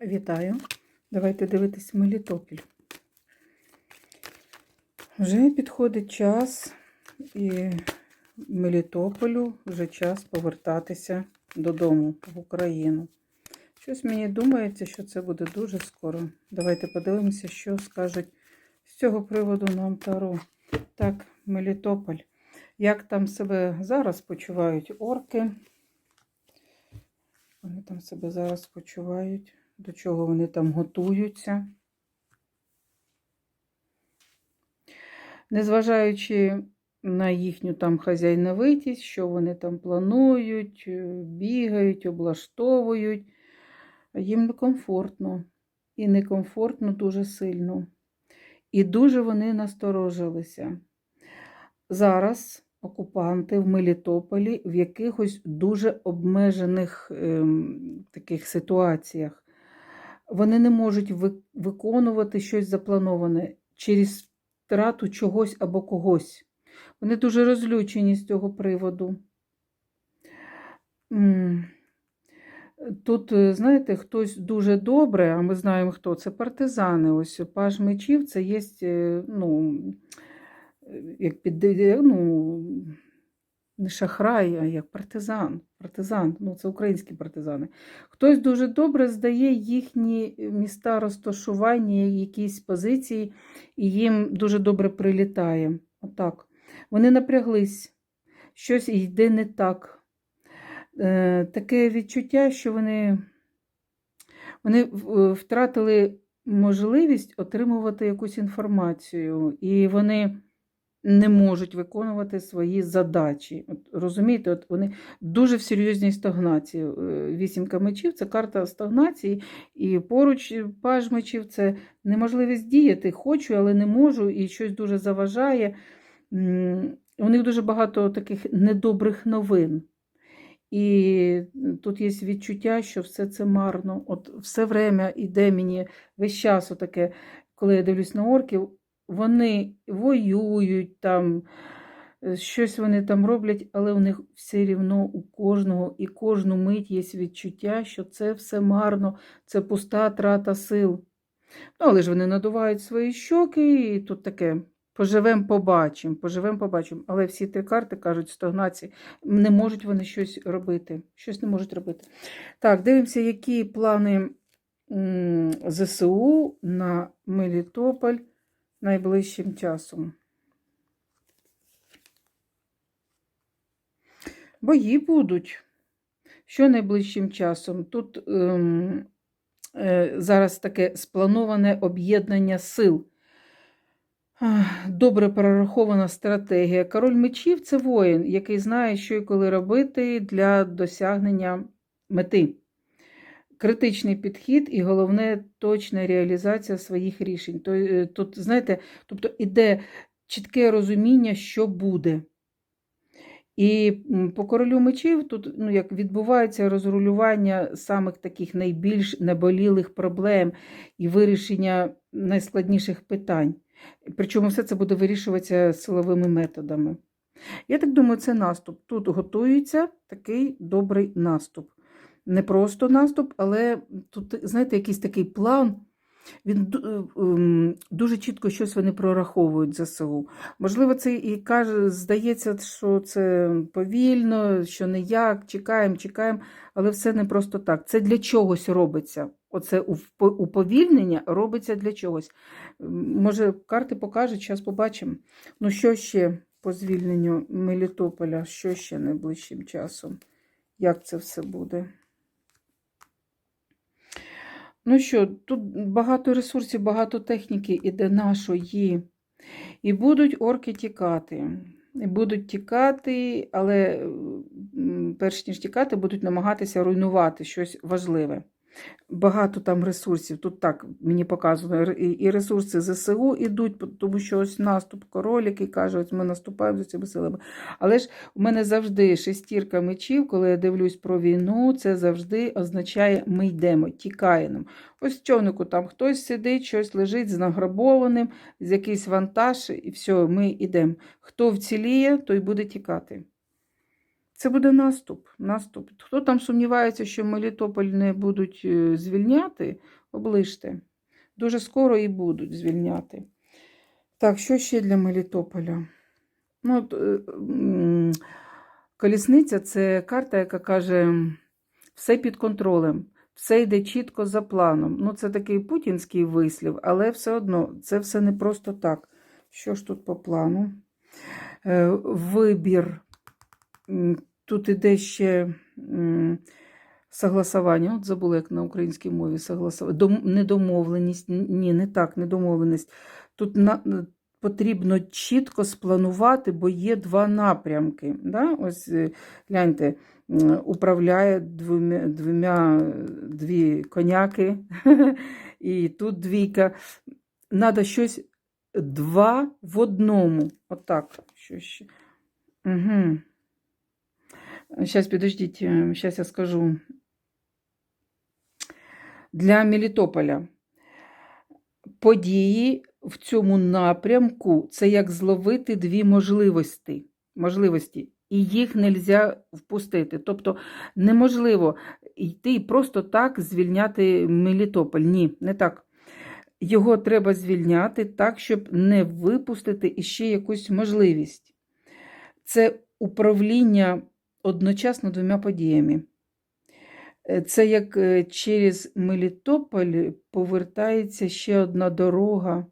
Вітаю! Давайте дивитись Мелітопіль. Вже підходить час і Мелітополю вже час повертатися додому в Україну. Щось мені думається, що це буде дуже скоро. Давайте подивимося, що скажуть з цього приводу нам Таро. Так, Мелітополь. Як там себе зараз почувають орки? Вони там себе зараз почувають, до чого вони там готуються. Незважаючи на їхню там хазяйновитість, що вони там планують, е, бігають, облаштовують, їм некомфортно. І некомфортно дуже сильно. І дуже вони насторожилися. Зараз окупанти в Мелітополі в якихось дуже обмежених ем, таких ситуаціях. Вони не можуть виконувати щось заплановане через втрату чогось або когось. Вони дуже розлючені з цього приводу. Тут, е, знаєте, хтось дуже добре, а ми знаємо, хто це партизани. Ось паж мечів це є, е, ну, е, як під, ну, не шахрай, а як партизан. Партизан, ну це українські партизани. Хтось дуже добре здає їхні міста розташування, якісь позиції, і їм дуже добре прилітає. Отак. Вони напряглись, щось йде не так. Е, таке відчуття, що вони, вони втратили можливість отримувати якусь інформацію, і вони не можуть виконувати свої задачі. От, розумієте, от вони дуже в серйозній стагнації. Е, Вісімка мечів це карта стагнації, і поруч паж мечів це неможливість діяти. Хочу, але не можу, і щось дуже заважає. У них дуже багато таких недобрих новин. І тут є відчуття, що все це марно. От все время іде мені весь час отаке, коли я дивлюсь на орків, вони воюють там, е, щось вони там роблять, але у них все рівно у кожного і кожну мить є відчуття, що це все марно, це пуста трата сил. Ну, але ж вони надувають свої щоки, і тут таке. Поживемо, побачимо, поживемо, побачимо. Але всі три карти кажуть стагнації, не можуть вони щось робити. Щось не можуть робити. Так, дивимося, які плани ЗСУ на Мелітополь найближчим часом. Бої будуть. Що найближчим часом? Тут ем, е, зараз таке сплановане об'єднання сил. Добре прорахована стратегія. Король мечів це воїн, який знає, що і коли робити для досягнення мети. Критичний підхід і головне точна реалізація своїх рішень. Е, Тут, знаєте, тобто іде чітке розуміння, що буде. І по королю мечів тут ну, як відбувається розрулювання самих таких найбільш наболілих проблем і вирішення найскладніших питань. Причому все це буде вирішуватися силовими методами. Я так думаю, це наступ. Тут готується такий добрий наступ. Не просто наступ, але тут, знаєте, якийсь такий план. Він ем, дуже чітко щось вони прораховують ЗСУ. Можливо, це і каже, здається, що це повільно, що не як, чекаємо, чекаємо, але все не просто так. Це для чогось робиться. Оце уповільнення робиться для чогось. Може, карти покажуть, зараз побачимо. Ну, що ще по звільненню Мелітополя, що ще найближчим часом? Як це все буде? Ну що, тут багато ресурсів, багато техніки іде нашої. І будуть орки тікати. І будуть тікати, але перш ніж тікати, будуть намагатися руйнувати щось важливе. Багато там ресурсів. Тут так мені показано, і і ресурси ЗСУ йдуть, тому що ось наступ король, який каже, ось ми наступаємо за цими силами. Але ж у мене завжди шестірка мечів, коли я дивлюсь про війну, це завжди означає, ми йдемо, тікаємо. Ось в човнику там хтось сидить, щось лежить з награбованим, з якийсь вантаж, і все, ми йдемо. Хто вціліє, той буде тікати. Це буде наступ. наступ. Хто там сумнівається, що Мелітополь не будуть е, звільняти, оближте. Дуже скоро і будуть звільняти. Так, що ще для Мелітополя? Ну, от, е, колісниця це карта, яка каже, все під контролем, все йде чітко за планом. Ну, це такий путінський вислів, але все одно це все не просто так. Що ж тут по плану? Е, Вибір. Тут іде ще согласування. От забула, як на українській мові согласування. Дом, недомовленість. Ні, не так, недомовленість. Тут на, потрібно чітко спланувати, бо є два напрямки. Да? Ось е, гляньте, управляє двома, двома дві коняки, і тут двійка. Надо щось два в одному. Отак. Що ще? Угу. Сейчас, підождіть, зараз я скажу. Для Мелітополя події в цьому напрямку це як зловити дві можливості, можливості і їх не можна впустити. Тобто неможливо йти і просто так звільняти Мелітополь. Ні, не так. Його треба звільняти так, щоб не випустити іще якусь можливість. Це управління одночасно двома подіями. Е, Це як е, через Мелітополь повертається ще одна дорога.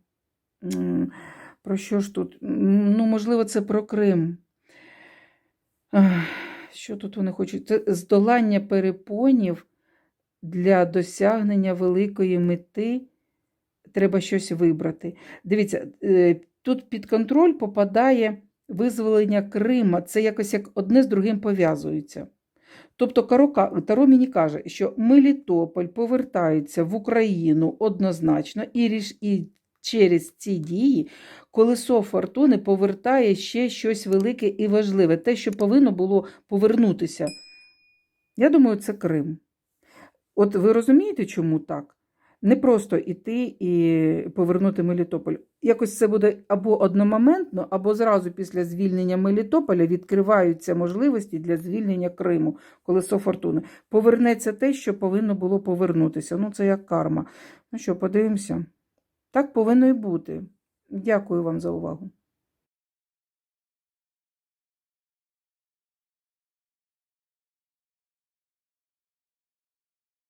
Про що ж тут? Ну, можливо, це про Крим. Що тут вони хочуть? Це здолання перепонів для досягнення великої мети. Треба щось вибрати. Дивіться, е, тут під контроль попадає визволення Крима. Це якось як одне з другим пов'язується. Тобто Таро мені каже, що Мелітополь повертається в Україну однозначно, і, і через ці дії колесо фортуни повертає ще щось велике і важливе, те, що повинно було повернутися. Я думаю, це Крим. От ви розумієте, чому так? Не просто іти і повернути Мелітополь. Якось це буде або одномоментно, або зразу після звільнення Мелітополя відкриваються можливості для звільнення Криму, колесо фортуни. Повернеться те, що повинно було повернутися. Ну, це як карма. Ну що, подивимося. Так повинно і бути. Дякую вам за увагу.